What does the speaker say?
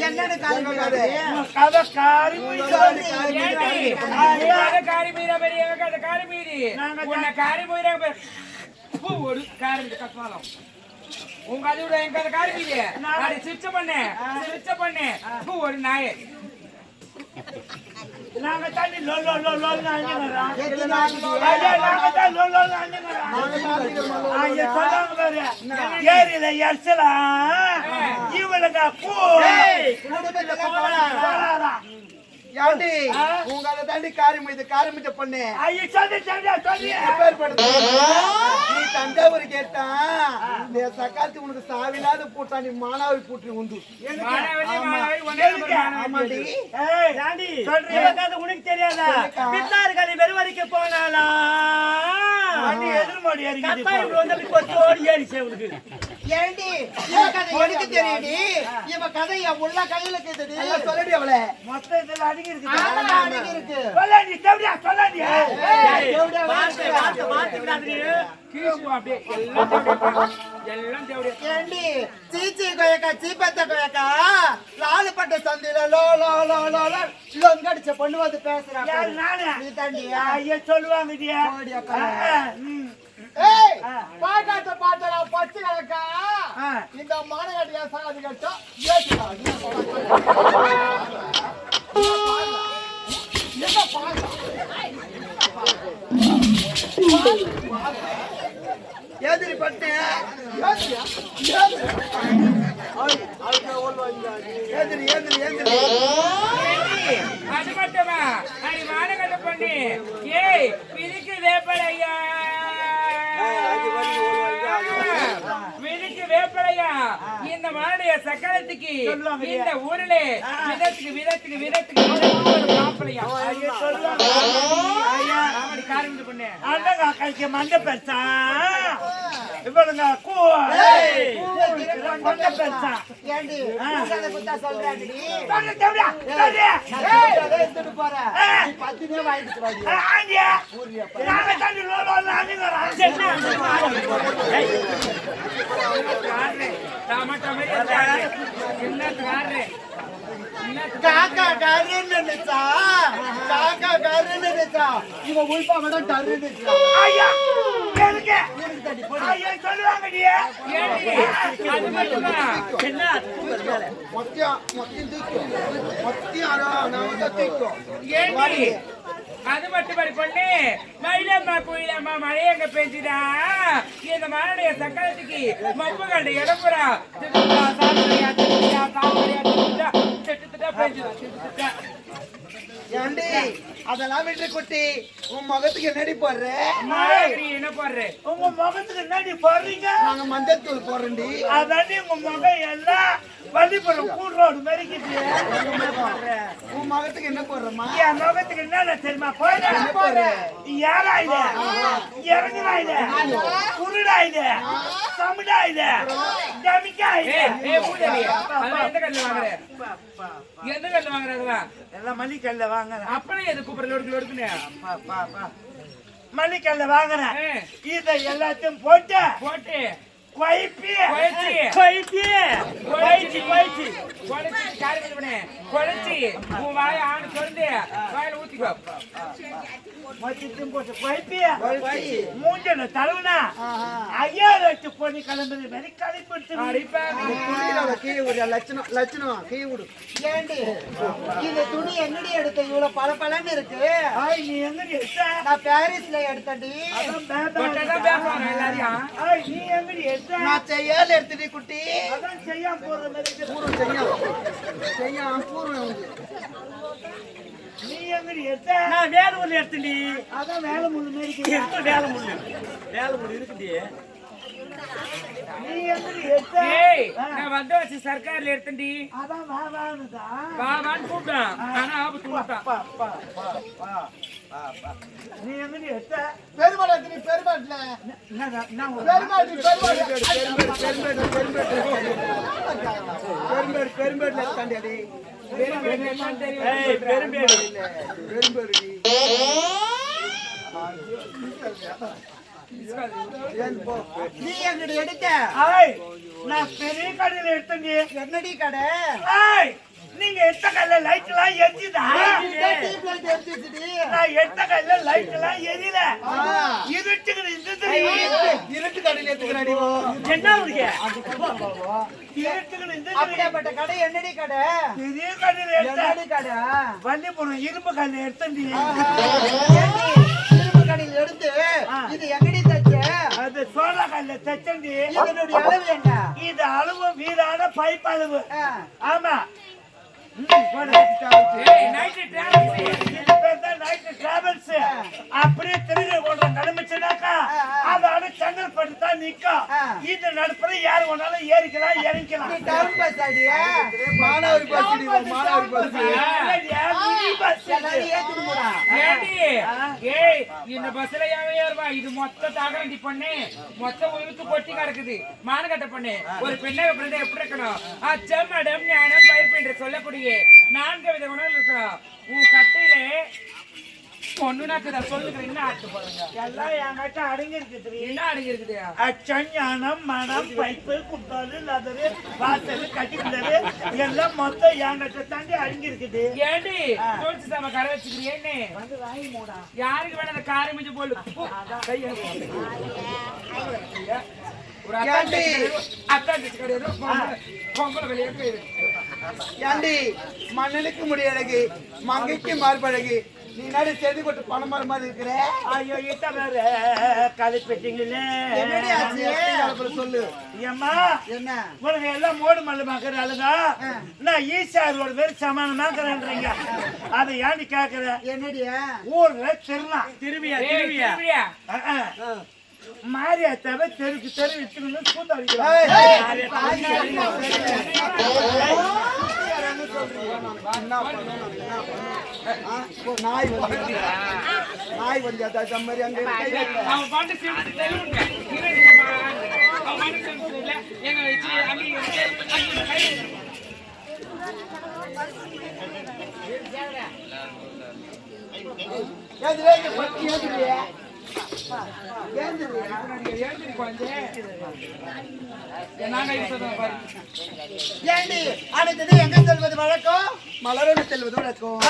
என்னன்னு கதை காரி மூஞ்சி காரி மீறா பெரிய கதை காரி மீறி உன்னை காரி மீறா ஒரு காரி கஷ்டம் உங்க அது விட எங்க அதை காரி மீறி அது சிச்ச பண்ணு. சிச்ச பண்ணு. பூ ஒரு நாயே. நாங்க தண்ணி லோ லோ லோ நாங்க தான். நாங்க. ஏரியில எரிச்சலாம். பூ. ஏண்டி? உங்களை தாண்டி காரியம் இது காரியமிட்ட பொண்ணு? நீ தஞ்சாவூர் கேட்டா இந்த சக்காத்து உனக்கு சாவில்லாத போட்டா நீ மானாவை பூட்டி உண்டு? உனக்கு தெரியாதா. பித்தார்கள் வெறுவரைக்கு போனாலா வண்டி எதிர்மோடி ஏண்டி? இவ கதை எனக்கு தெரியுடி இவ கதை என் உள்ள கையில கேட்டது சொல்லடி அவளை. மொத்தம் இதுல அடங்கி. அதெல்லாம் அடங்கி இருக்கு சொல்லாண்டி, தேவடியா, விடாதீங்க கீழே அப்படியே. எல்லாம் ஏண்டி? சீச்சி கொயக்கா சீப்பத்த கொயக்கா லாலுப்பட்ட சந்தையில லோ லோ லோ லோ லோ லொங்கடிச்ச பொண்ணு வந்து பேசுறா. யாரு, நானு? நீ தாண்டியா? ஐயா, சொல்லுவாங்கடியா. போடி ஆ, அக்கா. ஆ, ம். ஏய் பாக்காட்ட பாட்டல பச்சை கலக்கா? ஆ. இந்த மானகட்டியா சாதி கட்டோ ஏத்துடா என்ன பாடா? எதிரி பட்டு. எதிரி? எதிரி? அது மட்டுமா? அடி மானகட்ட பண்ணி. ஏய் பிரிக்கு வேப்பலையா மானுடைய சக்கரத்துக்கு இந்த ஊரிலே விதத்துக்கு விதத்துக்கு விதத்துக்கு ஒரு. ஐயா, ஆமாடி காரியம் பண்ணு. அண்ணங்க அக்காய்க்கு மண்டை பெருசா? இவளுங்க கூ மண்டை பெருசா? ஏண்டி? காக்கா கருன்னு நினைச்சா? காக்கா கருன்னு நினைச்சா? இவன் உள்பா மட்டும் டருன்னு நினைச்சா? ஐயா, போடு. ஐயா, சொல்லுவாங்கடி. ஏண்டி அது மட்டுமா? மொத்தியம் மொத்தியம் தூக்கும். மொத்தியம் அரோ நான் தூக்கும். ஏண்டி? அது மட்டும் படி பண்ணு. மயிலம்மா குயிலம்மா மழை எங்க பெஞ்சுதா? இந்த மழைய சக்கரத்துக்கு மப்பு கண்ட இடப்புறா புறா சாப்பிடுறியா சாப்பிடுறியா அதெல்லாம் விட்டு குட்டி. உன் முகத்துக்கு என்னடி போடுற? என்ன போடுற? உங்க முகத்துக்கு என்னடி போடுறீங்க? நாங்க மஞ்சள் தூள் போடுறோண்டி அதாண்டி உங்க முகம் எல்லாம் வள்ளிபுரம் கூடு ரோடு மாதிரிக்குது. உன் முகத்துக்கு என்ன போடுறமா என் முகத்துக்கு என்னென்ன தெரியுமா? போடுற? போடுற? ஏறா இது இறங்குடா இது குருடா இது சமுடா இது ஜமிக்கா இது எந்த கல்ல வாங்குற? வாங்குற எல்லாம் மல்லிக்கல்ல வாங்குறேன். அப்படியே எது பா, பா, பா. மல்லிக்கல்ல வாங்குறேன். ஏ, இதை எல்லாத்தையும் போட்டு போட்டு. குழப்பி. குழப்பி குழச்சி குழச்சி குழச்சி காரி பண்ணு? குழச்சி உன் வாயை ஆணு சொல்லு வாயில மூஞ்சல தழுவுனா ஐயா வச்சு பொண்ணு கிளம்புது மாதிரி கழிப்பிடுத்து விடு லட்சணம் லட்சணம் கீழே விடு ஏண்டி இந்த துணி எங்கடி எடுத்த இவ்வளவு பளபளன்னு இருக்கு ஆய் நீ எங்க எடுத்த நான் பாரிஸ்ல எடுத்தடி நீ எங்க எடுத்த நான் செய்யால எடுத்துடி குட்டி அதான் செய்யாம போற மாதிரி. பூர்வம் செய்யாம் செய்யாம் பூர்வம். நீ எங்க எடுத்த? நான் வேலை ஒண்ணு எடுத்துடி அதான் வேலை முள்ளு மாதிரி. வேலை முள்ளு. வேலை முள்ளு இருக்குது நீ எங்க எடுத்த? ஏய் நான் வந்து வச்சு சர்க்கார்ல எடுத்தேன்டி. அதான் வா வான்னுதான். வா வான்னு கூப்பிட்டான். ஆனா ஆபத்து விட்டான் பா பா பா பா. நீ எங்க எடுத்த பெருமாள் பெருமாள்ல நான் ஒரு- பெருமாள் நீ பெருமாள் அடி என்னன்னு தெரியும் ஏய், பெரும்பேடு. பெரும்பேடு நீ எங்கடி எடுத்த நான் பெரிய கடையில எடுத்தேங்க என்னடி கடை நீங்க எடுத்த கல்ல லைட் எல்லாம் எரிஞ்சுதா? நான் எடுத்த கல்ல லைட் எல்லாம் எரியல. இருட்டுக்குது இருட்டு கடையில எடுத்துக்கிறாடி என்ன உனக்கு இருட்டுக்குது இந்த அப்படியாப்பட்ட கடை என்னடி கடை? பெரிய கடையில கடை? வண்டி போன இரும்பு கல்ல எடுத்தேன்டி. ஏண்டி, இரும்பு கடையில் எடுத்து? இது எங்கடி தச்ச? அது சோழ கல்ல தச்சண்டி இதனுடைய அளவு என்ன? இது அளவு வீடான பைப் அளவு. ஆமா. அப்படியே திரும்பி ஓடுற கிளம்பிச்சுனாக்கா அதோட செங்கல்பட்டு தான் நிக்கும். இது நடுப்புற யாரு வேணாலும் ஏறிக்கலாம் இறங்கிக்கலாம். மாணவர் மாணவர் இந்த பஸ்ல ஏறுவா இது மொத்த தாகரண்டி பண்ணு. மொத்த உயிருக்கு கொட்டி கிடக்குது. மானகட்ட பண்ணு. ஒரு பெண்ணை பிறந்த எப்படி இருக்கணும்? அச்சம் மடம் ஞானம் பயிர்ப்பு என்று சொல்லக்கூடிய நான்கு வித குணங்கள் இருக்கணும். உன் கட்டையிலே ஒண்ணு நாக்குதா சொல்லுங்க என்ன ஆட்டு பாருங்க? எல்லாம் என்கிட்ட அடங்கி இருக்குது என்ன அடங்கி இருக்குது அச்சம் ஞானம் மனம் பைப்பு குட்டாலு லதரு வாசல் கட்டிக்கிட்டது எல்லாம் மொத்தம் என்கிட்ட தாண்டி அடங்கி இருக்குது ஏண்டி தோல்ச்சி சாம கரை வச்சுக்கிறியேன்னு யாருக்கு வேணா அந்த காரை மிஞ்சு போடு? கையை முடியழகு மங்கைக்கு மார்பழகு. நீ நடு செடி போட்டு பணம் மரம் மாதிரி இருக்கிற? ஐயோ இட்ட வேற கழிப்பிட்டீங்களே என்னடி ஆச்சு? அப்புறம் சொல்லு. ஏம்மா என்ன? உனக்கு எல்லாம் மூடு மல்லு மாக்குறாளுங்க நான் ஈசார் ஒரு பேர் சமானமாக்குறேன்றீங்க அதை ஏன்டி கேக்குற? என்னடியா ஊர்ல திருநா திருவியா திரும்பியா? மாரியா தவிர தெருக்கு தெரு வச்சுக்கணும் கூத்த ஏய், நாய் வந்து நாய் வந்து அதான் மாதிரி அங்க இருக்கு. அவன் பாட்டு ஏண்டி? அடுத்தது எங்க செல்வது? வழக்கம்? மலரோடு செல்வது வழக்கம்.